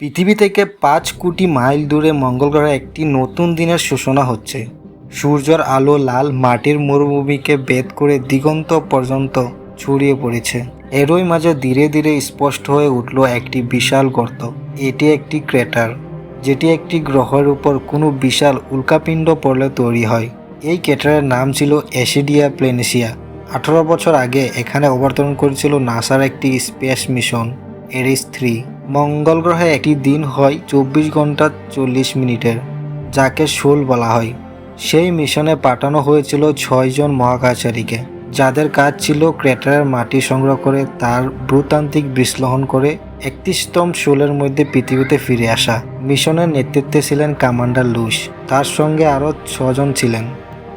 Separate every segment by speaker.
Speaker 1: পৃথিবী থেকে পাঁচ কোটি মাইল দূরে মঙ্গল গ্রহে একটি নতুন দিনের সূচনা হচ্ছে। সূর্যের আলো লাল মাটির মরুভূমিকে বেদ করে দিগন্ত পর্যন্ত ছড়িয়ে পড়েছে। এরই মাঝে ধীরে ধীরে স্পষ্ট হয়ে উঠল একটি বিশাল গর্ত। এটি একটি ক্রেটার, যেটি একটি গ্রহের উপর কোনো বিশাল উল্কাপিণ্ড পড়লে তৈরি হয়। এই ক্রেটারের নাম ছিল অ্যাসিডিয়া প্লেনেশিয়া আঠারো বছর আগে এখানে অবতরণ করেছিল নাসার একটি স্পেস মিশন এরিস থ্রি মঙ্গল গ্রহে একটি দিন হয় চব্বিশ ঘণ্টা চল্লিশ মিনিটের, যাকে শোল বলা হয়। সেই মিশনে পাঠানো হয়েছিল ছয়জন মহাকাশচারীকে, যাদের কাজ ছিল ক্রেটারের মাটি সংগ্রহ করে তার ভূতান্ত্রিক বিশ্লেষণ করে একত্রিশতম শোলের মধ্যে পৃথিবীতে ফিরে আসা। মিশনের নেতৃত্বে ছিলেন কমান্ডার লুস তার সঙ্গে আরও ছজন ছিলেন।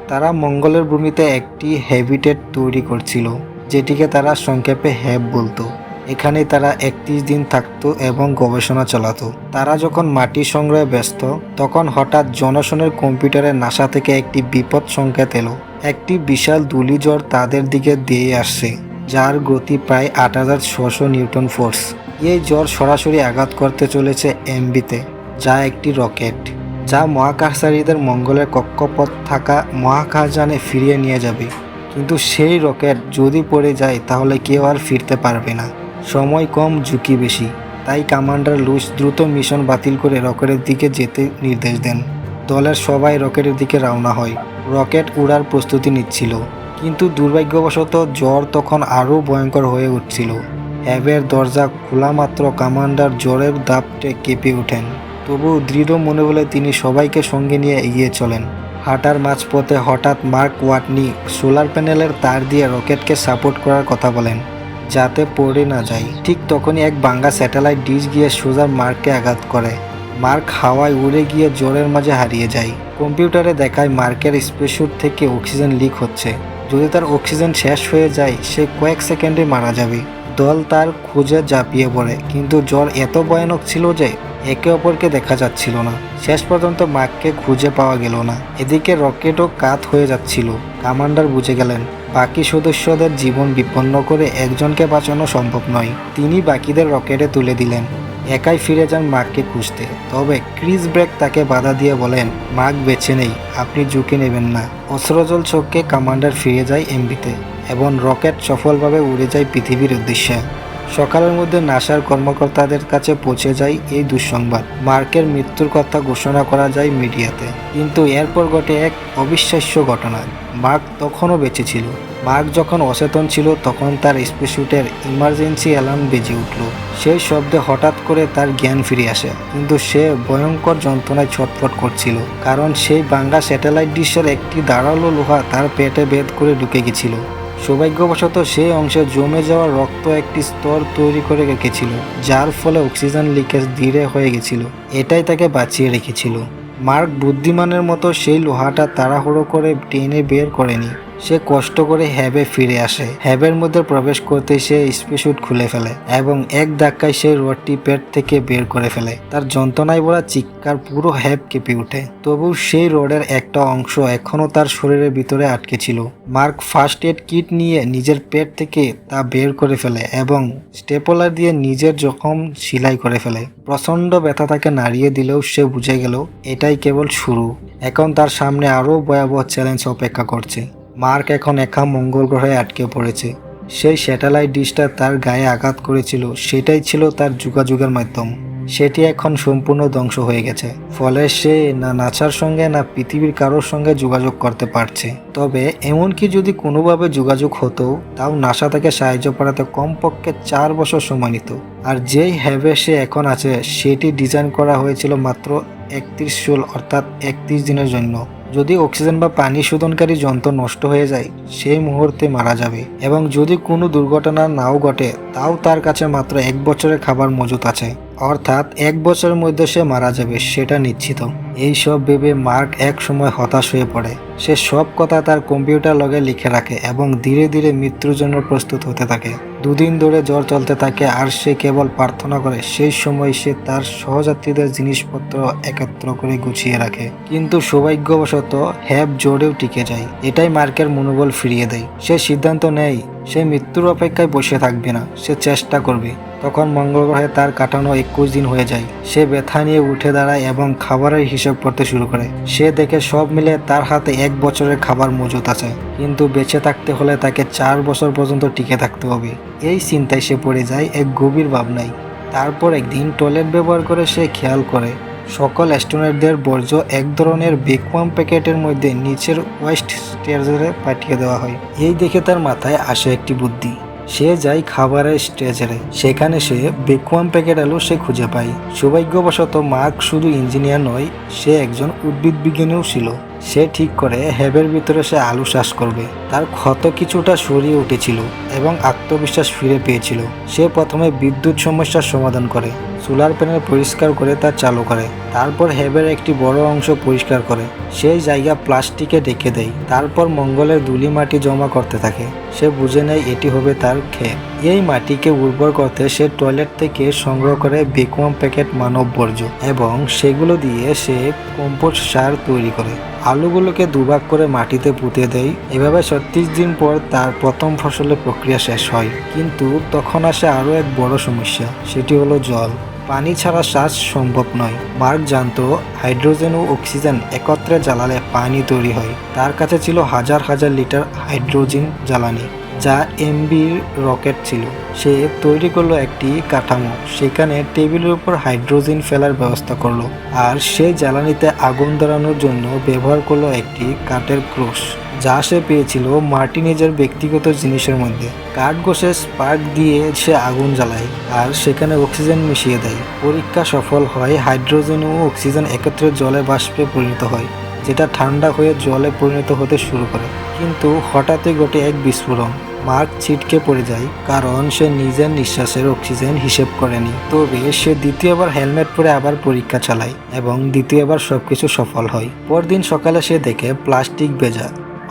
Speaker 1: তারা মঙ্গলের ভূমিতে একটি হ্যাবিটেট তৈরি করছিল, যেটিকে তারা সংক্ষেপে হ্যাব বলতো। এখানে তারা একত্রিশ দিন থাকতো এবং গবেষণা চালাতো। তারা যখন মাটি সংগ্রহে ব্যস্ত, তখন হঠাৎ জনসনের কম্পিউটারে নাসা থেকে একটি বিপদ সংকেত এলো। একটি বিশাল ধূলিঝড় তাদের দিকে দিয়ে আসছে, যার গতি প্রায় আট হাজার ছশো নিউটন ফোর্স। এই জ্বর সরাসরি আঘাত করতে চলেছে এমবিতে, যা একটি রকেট, যা মহাকাশচারীদের মঙ্গলের কক্ষপথ থাকা মহাকাশযানে ফিরিয়ে নিয়ে যাবে। কিন্তু সেই রকেট যদি পড়ে যায়, তাহলে কেউ আর ফিরতে পারবে না। সময় কম, ঝুঁকি বেশি। তাই কমান্ডার লুইস দ্রুত মিশন বাতিল করে রকেটের দিকে যেতে নির্দেশ দেন। দলের সবাই রকেটের দিকে রওনা হয়। রকেট উড়ার প্রস্তুতি নিচ্ছিল। কিন্তু দুর্ভাগ্যবশত জ্বর তখন আরও ভয়ঙ্কর হয়ে উঠছিল। হ্যাবের দরজা খোলা মাত্র কমান্ডার জ্বরের দাপটে কেঁপে ওঠেন। তবু দৃঢ় মনে বলে তিনি সবাইকে সঙ্গে নিয়ে এগিয়ে চলেন। হাঁটার মাঝপথে হঠাৎ মার্ক ওয়াটনি সোলার প্যানেলের তার দিয়ে রকেটকে সাপোর্ট করার কথা বলেন। যাতে পড়ে না যায়। ঠিক তখনই এক বাঙ্গা স্যাটেলাইট ডিশ গিয়ে সোজা মার্ককে আঘাত করে। মার্ক হাওয়ায় উড়ে গিয়ে জ্বরের মাঝে হারিয়ে যায়। কম্পিউটারে দেখায় মার্কের স্পেসুট থেকে অক্সিজেন লিক হচ্ছে। যদি তার অক্সিজেন শেষ হয়ে যায়, সে কয়েক সেকেন্ডে মারা যাবে। দল তার খুঁজে ঝাঁপিয়ে পড়ে। কিন্তু জ্বর এত ভয়ানক ছিল যে, একে অপরকে দেখা যাচ্ছিল না। শেষ পর্যন্ত মার্ককে খুঁজে পাওয়া গেল না। এদিকে রকেটও কাত হয়ে যাচ্ছিল। কমান্ডার বুঝে গেলেন বাকি সদস্যদের জীবন বিপন্ন করে একজনকে বাঁচানো সম্ভব নয়। তিনি বাকিদের রকেটে তুলে দিলেন। একাই ফিরে যান মার্ককে খুঁজতে। তবে ক্রিস ব্রেক তাকে বাধা দিয়ে বলেন, মার্ক বেছে নেই, আপনি ঝুঁকি নেবেন না। অস্ত্রজল চোখকে কমান্ডার ফিরে যায় এমবিতে এবং রকেট সফলভাবে উড়ে যায় পৃথিবীর উদ্দেশ্যে। সকালের মধ্যে নাসার কর্মকর্তাদের কাছে পৌঁছে যায় এই দুঃসংবাদ। মার্কের মৃত্যুর কথা ঘোষণা করা যায় মিডিয়াতে। কিন্তু এরপর ঘটে এক অবিশ্বাস্য ঘটনা। মার্ক তখনও বেঁচে ছিল। মার্ক যখন অচেতন ছিল, তখন তার স্পেসুটের ইমার্জেন্সি অ্যালার্ম বেজে উঠল। সেই শব্দে হঠাৎ করে তার জ্ঞান ফিরে আসে। কিন্তু সে ভয়ঙ্কর যন্ত্রণায় ছটফট করছিল, কারণ সেই বাংলা স্যাটেলাইট ডিশের একটি দাঁড়াল লোহা তার পেটে বেদ করে ঢুকে গেছিল। সৌভাগ্যবশত সেই অংশে জমে যাওয়া রক্ত একটি স্তর তৈরি করে রেখেছিল, যার ফলে অক্সিজেন লিকেজ ধীরে হয়ে গেছিল। এটাই তাকে বাঁচিয়ে রেখেছিল। মার্ক বুদ্ধিমানের মতো সেই লোহাটা তাড়াহুড়ো করে টেনে বের করেনি। সে কষ্ট করে হ্যাবে ফিরে আসে। হ্যাবের মধ্যে প্রবেশ করতে সে স্পেসুট খুলে ফেলে এবং এক ধাক্কায় সে রডটি পেট থেকে বের করে ফেলে। তার যন্ত্রণায় ভরা চিৎকার পুরো হ্যাব কেঁপে ওঠে। তবু সেই রডের একটা অংশ এখনও তার শরীরের ভিতরে আটকে ছিল। মার্ক ফার্স্ট এড কিট নিয়ে নিজের পেট থেকে তা বের করে ফেলে এবং স্টেপলার দিয়ে নিজের জখম সেলাই করে ফেলে। প্রচণ্ড ব্যথা তাকে নাড়িয়ে দিলেও সে বুঝে গেল, এটাই কেবল শুরু। এখন তার সামনে আরও ভয়াবহ চ্যালেঞ্জ অপেক্ষা করছে। মার্ক এখন একা মঙ্গল গ্রহে আটকে পড়েছে। সেই স্যাটেলাইট ডিশটা তার গায়ে আঘাত করেছিল, সেটাই ছিল তার যোগাযোগের মাধ্যম। সেটি এখন সম্পূর্ণ ধ্বংস হয়ে গেছে, ফলে সে না নাচার সঙ্গে না পৃথিবীর কারোর সঙ্গে যোগাযোগ করতে পারছে। তবে এমনকি যদি কোনোভাবে যোগাযোগ হতো, তাও নাসা তাকে সাহায্য করাতে কমপক্ষে চার বছর সময় নিত। আর যেই হ্যাভে সে এখন আছে, সেটি ডিজাইন করা হয়েছিল মাত্র একত্রিশ ষোল, অর্থাৎ একত্রিশ দিনের জন্য। যদি অক্সিজেন বা পানি শোধনকারী যন্ত্র নষ্ট হয়ে যায়, সেই মুহূর্তে মারা যাবে। এবং যদি কোনো দুর্ঘটনা নাও ঘটে, তাও তার কাছে মাত্র এক বছরের খাবার মজুত আছে। অর্থাৎ এক বছরের মধ্যে সে মারা যাবে, সেটা নিশ্চিত। এই সব ভেবে মার্ক এক সময় হতাশ হয়ে পড়ে। সে সব কথা তার কম্পিউটার লগে লিখে রাখে এবং ধীরে ধীরে মৃত্যুর জন্য প্রস্তুত হতে থাকে। দুদিন ধরে জ্বর চলতে থাকে আর সে কেবল প্রার্থনা করে, সেই সময় সে তার সহযাত্রীদের জিনিসপত্র একত্র করে গুছিয়ে রাখে। কিন্তু সৌভাগ্যবশত হ্যাব জোরেও টিকে যায়। এটাই মার্কের মনোবল ফিরিয়ে দেয়। সে সিদ্ধান্ত নেয়, সে মৃত্যুর অপেক্ষায় বসে থাকবে না, সে চেষ্টা করবে। তখন মঙ্গল গ্রহে তার কাটানো একুশ দিন হয়ে যায়। সে ব্যথা নিয়ে উঠে দাঁড়ায় এবং খাবারের হিসাব করতে শুরু করে। সে দেখে সব মিলে তার হাতে এক বছরের খাবার মজুত আছে। কিন্তু বেঁচে থাকতে হলে তাকে চার বছর পর্যন্ত টিকে থাকতে হবে। এই চিন্তায় সে পড়ে যায়, এক গভীর ভাবনায়। তারপর একদিন টয়লেট ব্যবহার করে সে খেয়াল করে, সকল অ্যাস্ট্রোনটদের বর্জ্য এক ধরনের বেকওয়াম প্যাকেটের মধ্যে নিচের ওয়েস্ট স্টেজরে পাঠিয়ে দেওয়া হয়। এই দেখে তার মাথায় আসে একটি বুদ্ধি। সে যায় খাবারের স্টেজারে সেখানে সে বেকুয়াম প্যাকেট আলু সে খুঁজে পায়। সৌভাগ্যবশত মার্ক শুধু ইঞ্জিনিয়ার নয়, সে একজন উদ্ভিদ বিজ্ঞানীও ছিল। সে ঠিক করে হ্যাবের ভিতরে সে আলু চাষ করবে। তার ক্ষত কিছুটা সরিয়ে উঠেছিল এবং আত্মবিশ্বাস ফিরে পেয়েছিল। সে প্রথমে বিদ্যুৎ সমস্যার সমাধান করে। সোলার প্যানেল পরিষ্কার করে তা চালু করে। তারপর হেবের একটি বড় অংশ পরিষ্কার করে। সেই জায়গা প্লাস্টিকে ঢেকে দেয়। তারপর মঙ্গলের দুলি মাটি জমা করতে থাকে। সে বুঝে নেয় এটি হবে তার ক্ষেত। এই মাটিকে উর্বর করতে সে টয়লেট থেকে সংগ্রহ করে বেকুয়াম প্যাকেট মানব বর্জ্য এবং সেগুলো দিয়ে সে কম্পোস্ট সার তৈরি করে। আলুগুলোকে দুভাগ করে মাটিতে পুঁতে দেয়। এভাবে ছত্রিশ দিন পর তার প্রথম ফসলের প্রক্রিয়া শেষ হয়। কিন্তু তখন আসে আরও এক বড় সমস্যা, সেটি হলো জল। পানি ছাড়া শ্বাস সম্ভব নয়। মার্ক জানতো, হাইড্রোজেন ও অক্সিজেন একত্রে জ্বালালে পানি তৈরি হয়। তার কাছে ছিল হাজার হাজার লিটার হাইড্রোজেন জ্বালানি। যা এমবির রকেট ছিল। সে তৈরি করল একটি কাঠামো। সেখানে টেবিলের উপর হাইড্রোজেন ফেলার ব্যবস্থা করল আর সে জ্বালানিতে আগুন ধরানোর জন্য ব্যবহার করল একটি কাঠের ক্রুশ, যা সে পেয়েছিল মার্টিনেজের ব্যক্তিগত জিনিসের মধ্যে। কাঠ ঘষে স্পার্ক দিয়ে সে আগুন জ্বালায় আর সেখানে অক্সিজেন মিশিয়ে দেয়। পরীক্ষা সফল হয়, হাইড্রোজেন ও অক্সিজেন একত্রে জলে বাষ্পে পরিণত হয়, যেটা ঠান্ডা হয়ে জলে পরিণত হতে শুরু করে। কিন্তু হঠাৎই ঘটে এক বিস্ফোরণ। মার্ক ছিটকে পড়ে যায়, কারণ সে নিজের নিঃশ্বাসের অক্সিজেন হিসেব করেনি। তবে সে দ্বিতীয়বার হেলমেট পরে আবার পরীক্ষা চালায় এবং দ্বিতীয়বার সবকিছু সফল হয়। পরদিন সকালে সে দেখে প্লাস্টিক ভেজা,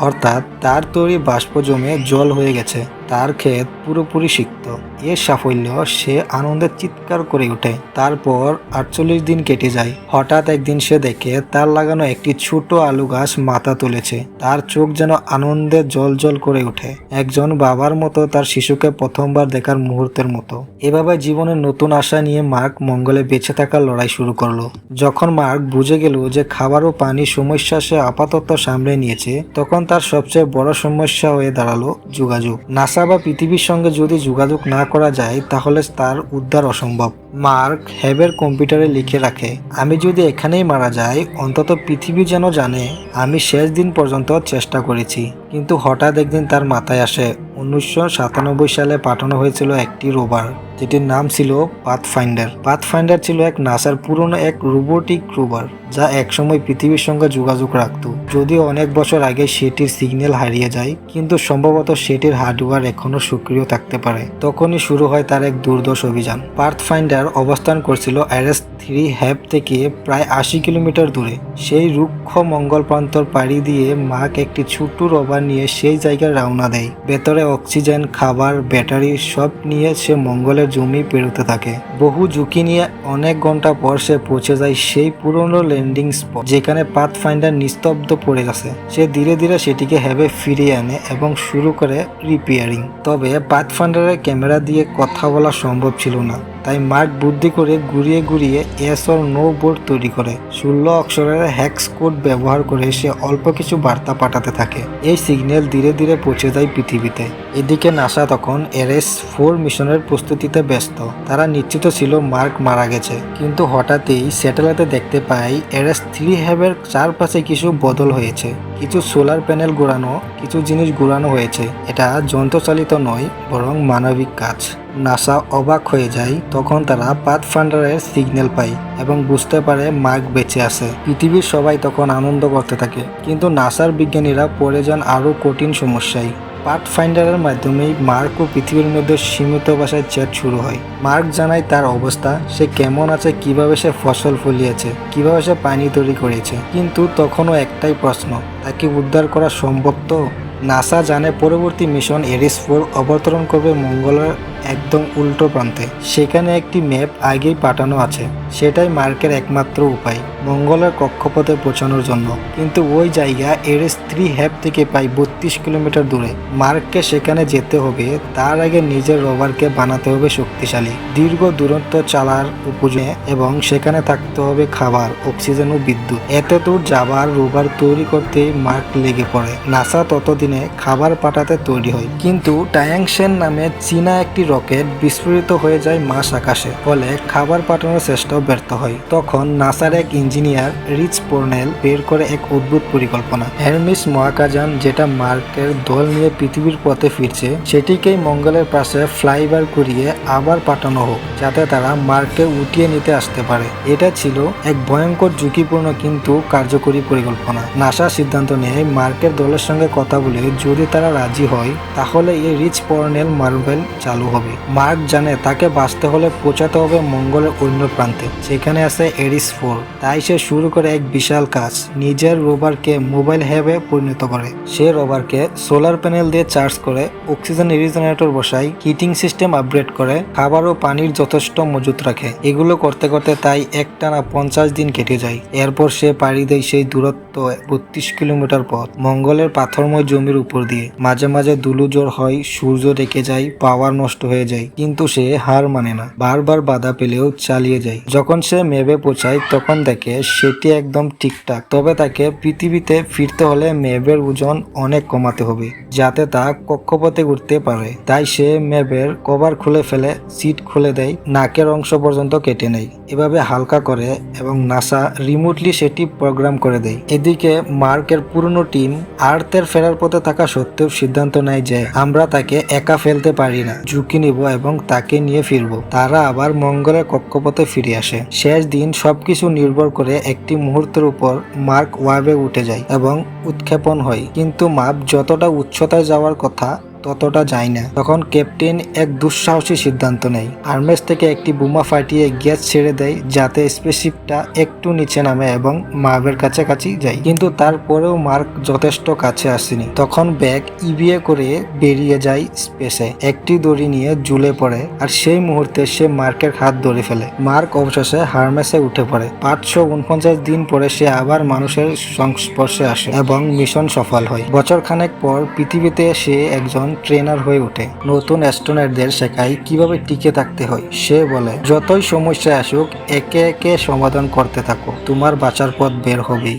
Speaker 1: অর্থাৎ তার তৈরি বাষ্প জমে জল হয়ে গেছে। তার ক্ষেত পুরোপুরি সিক্ত। এর সাফল্য সে আনন্দে চিৎকার করে ওঠে। তারপর আটচল্লিশ দিন কেটে যায়। হঠাৎ একদিন সে দেখে তার লাগানো একটি ছোট আলু গাছ মাথা তুলেছে। তার চোখ যেন আনন্দে জল জল করে ওঠে। একজন বাবার মতো তার শিশুকে প্রথমবার দেখার মুহূর্তের মতো। এভাবে জীবনের নতুন আশা নিয়ে মার্ক মঙ্গলে বেঁচে থাকার লড়াই শুরু করল। যখন মার্ক বুঝে গেল যে খাবার ও পানির সমস্যা সে আপাতত সামলে নিয়েছে, তখন তার সবচেয়ে বড় সমস্যা হয়ে দাঁড়াল যোগাযোগ। নাসা বা পৃথিবীর সঙ্গে যদি যোগাযোগ না করা যায়, তাহলে তার উদ্ধার অসম্ভব। মার্ক হ্যাবের কম্পিউটারে লিখে রাখে, আমি যদি এখানেই মারা যাই, অন্তত পৃথিবী যেন জানে, আমি শেষ দিন পর্যন্ত চেষ্টা করেছি। কিন্তু হঠাৎ একদিন তার মাথায় আসে, উনিশশো সাতানব্বই সালে পাঠানো হয়েছিল একটি রোভার যেটির নাম ছিল পাথফাইন্ডার। পাথফাইন্ডার ছিল এক নাসার পুরনো এক রোবোটিক রোভার, যা একসময় পৃথিবীর সঙ্গে যোগাযোগ রাখত। যদিও অনেক বছর আগে সেটির সিগন্যাল হারিয়ে যায়, কিন্তু সম্ভবত সেটির হার্ডওয়্যার এখনও সক্রিয় থাকতে পারে। তখনই শুরু হয় তার এক দুর্দশ অভিযান। পাথফাইন্ডার অবস্থান করছিল অ্যারেস থ্রি হ্যাব থেকে প্রায় আশি কিলোমিটার দূরে। সেই রুক্ষ মঙ্গল প্রান্তর পাড়ি দিয়ে মাক একটি ছোট্ট রবার নিয়ে সেই জায়গায় রওনা দেয়। ভেতরে অক্সিজেন, খাবার, ব্যাটারি সব নিয়ে সে মঙ্গলের জমি পেরোতে থাকে। বহু ঝুঁকি নিয়ে অনেক ঘণ্টা পর সে পৌঁছে যায় সেই পুরনো ল্যান্ডিং স্পট যেখানে পাথ ফাইন্ডার নিস্তব্ধ পড়ে গেছে। সে ধীরে ধীরে সেটিকে হ্যাবে ফিরিয়ে আনে এবং শুরু করে রিপেয়ারিং। তবে পাথ ফাইন্ডারের ক্যামেরা দিয়ে কথা বলা সম্ভব ছিল না। তাই মার্ক বুদ্ধি করে ঘুরিয়ে ঘুরিয়ে এস অর নো বোর্ড তৈরি করে। ষোলো অক্ষরের হ্যাক্স কোড ব্যবহার করে সে অল্প কিছু বার্তা পাঠাতে থাকে। এই সিগন্যাল ধীরে ধীরে পৌঁছে যায় পৃথিবীতে। এদিকে নাসা তখন এরএস ফোর মিশনের প্রস্তুতিতে ব্যস্ত। তারা নিশ্চিত ছিল মার্ক মারা গেছে। কিন্তু হঠাৎই স্যাটেলাইটে দেখতে পাই, এরএস থ্রি হ্যাবের চারপাশে কিছু বদল হয়েছে। কিছু সোলার প্যানেল ঘোরানো, কিছু জিনিস ঘোরানো হয়েছে। এটা যন্ত্রচালিত নয়, বরং মানবিক কাজ। নাসা অবাক হয়ে যায়, তখন তারা পাথ ফান্ডারের সিগন্যাল পায় এবং বুঝতে পারে মার্ক বেঁচে আছে। পৃথিবীর সবাই তখন আনন্দ করতে থাকে, কিন্তু নাসার বিজ্ঞানীরা পড়ে যান আরও কঠিন সমস্যায়। পাথ ফাইন্ডারের মাধ্যমে মার্ক ও পৃথিবীর মধ্যে সীমিত ভাষায় চ্যাট শুরু হয়। মার্ক জানায় তার অবস্থা, সে কেমন আছে, কীভাবে সে ফসল ফলিয়েছে, কীভাবে সে পানি তৈরি করেছে। কিন্তু তখনও একটাই প্রশ্ন, তাকে উদ্ধার করা সম্ভব তো? নাসা জানে পরবর্তী মিশন এরিস ফোর অবতরণ করবে মঙ্গলের একদম উল্টো প্রান্তে। সেখানে একটি ম্যাপ আগেই পাঠানো আছে। সেটাই মার্কের একমাত্র উপায়, মঙ্গলের কক্ষপথে পৌঁছানোর জন্য। কিন্তু ওই জায়গা এরেস থ্রি হ্যাপ থেকে প্রায় বত্রিশ কিলোমিটার দূরে। মার্ককে সেখানে যেতে হবে, তার আগে নিজের রোভারকে বানাতে হবে শক্তিশালী। দীর্ঘ দূরত্ব চালার উপযোগী এবং সেখানে থাকতে হবে খাবার, অক্সিজেন ও বিদ্যুৎ। এত দূর যাবার রোভার তৈরি করতে মার্ক লেগে পড়ে। নাসা ততদিনে খাবার পাঠাতে তৈরি হয়। কিন্তু টায়াংশেন নামে চীনা একটি রকেট বিস্ফোরিত হয়ে যায় মাস আকাশে, ফলে খাবার পাঠানোর চেষ্টাও ব্যর্থ হয়। তখন নাসার এক ইঞ্জিনিয়ার, রিচ পোর্নেল, বের করে এক অদ্ভুত পরিকল্পনা। হেরমিস মহাকাজান যেটা মার্কের দল নিয়ে পৃথিবীর পথে ফিরছে, সেটিকেই মঙ্গলের পাশে ফ্লাইবার করিয়ে আবার পাঠানো হোক, যাতে তারা মার্ককে উঠিয়ে নিতে আসতে পারে। এটা ছিল এক ভয়ঙ্কর ঝুঁকিপূর্ণ কিন্তু কার্যকরী পরিকল্পনা। নাসা সিদ্ধান্ত নেয় মার্কের দলের সঙ্গে কথা বলে যদি তারা রাজি হয়, তাহলে এই রিচ পর্নেল মার্বেল চালু হবে। মার্ক জানে তাকে বাঁচতে হলে পৌঁছাতে হবে মঙ্গলের অন্য প্রান্তে সেখানে আছে এরিস ফোর। তাই সে শুরু করে এক বিশাল কাজ। নিজের রোভারকে মোবাইল হ্যাবে পরিণত করে। সে রোভারকে সোলার প্যানেল দিয়ে চার্জ করে, অক্সিজেন রিজেনারেটর বসায়, হিটিং সিস্টেম আপগ্রেড করে, খাবার ও পানির যথেষ্ট মজুত রাখে। এগুলো করতে করতে তাই একটানা পঞ্চাশ দিন কেটে যায়। এরপর সে পাড়ি দেয় সেই দূরত্ব বত্রিশ কিলোমিটার পথ, মঙ্গলের পাথরময় জমির উপর দিয়ে। মাঝে মাঝে দুলুজোর হয়, সূর্য রেখে যায়, পাওয়ার নষ্ট হয়ে যায়, কিন্তু সে হার মানে না। বারবার বাধা পেলেও চালিয়ে যায়। যখন সে মেবে পৌঁছায়, তখন দেখে সেটি একদম ঠিকঠাক। তবে তাকে পৃথিবীতে ফিরতে হলে মেবের ওজন অনেক কমাতে হবে, যাতে তা কক্ষপথে উঠতে পারে। তাই সে মেবের কভার খুলে ফেলে, সিট খুলে দেয়, নাকের অংশ পর্যন্ত কেটে নেয়। এভাবে হালকা করে এবং নাসা রিমোটলি সেটি প্রোগ্রাম করে দেয়। এদিকে মার্কের পুরনো টিম আর্থের ফেরার পথে থাকা সত্ত্বেও সিদ্ধান্ত নেয় যে, আমরা তাকে একা ফেলতে পারি না। ঝুঁকি নিব এবং তাকে নিয়ে ফিরব। তারা আবার মঙ্গলের কক্ষপথে ফিরে আসে। শেষ দিন সবকিছু নির্ভর করে একটি মুহূর্তের উপর মার্ক ওয়াবে উঠে যায় এবং উৎক্ষেপণ হয়। কিন্তু মাপ যতটা উচ্চতায় যাওয়ার কথা ততটা যায় না। তখন ক্যাপ্টেন এক দুঃসাহসী সিদ্ধান্ত নেয়। আর্মেস থেকে একটি বোমা ফাটিয়ে গ্যাস ছেড়ে দেয়, যাতে স্পেসশিপটা একটু নিচে নামে এবং মার্ভের কাছাকাছি যায়। কিন্তু তারপরেও মার্ক যথেষ্ট কাছে আসেনি। তখন ব্যাগ ইবিএ করে বেরিয়ে যায় স্পেসে। একটি দড়ি নিয়ে ঝুলে পড়ে আর সেই মুহূর্তে সে মার্কের হাত ধরে ফেলে। মার্ক অবশেষে হার্মেসে উঠে পড়ে। পাঁচশো উনপঞ্চাশ দিন পরে সে আবার মানুষের সংস্পর্শে আসে এবং মিশন সফল হয়। বছর খানেক পর পৃথিবীতে সে একজন ট্রেনার হয়ে ওঠে। নতুন অ্যাস্ট্রোনটদের শেখায় কীভাবে টিকে থাকতে হয়। সে বলে, যতই সমস্যা আসুক, একে একে সমাধান করতে থাকো। তোমার বাঁচার পথ বের হবেই।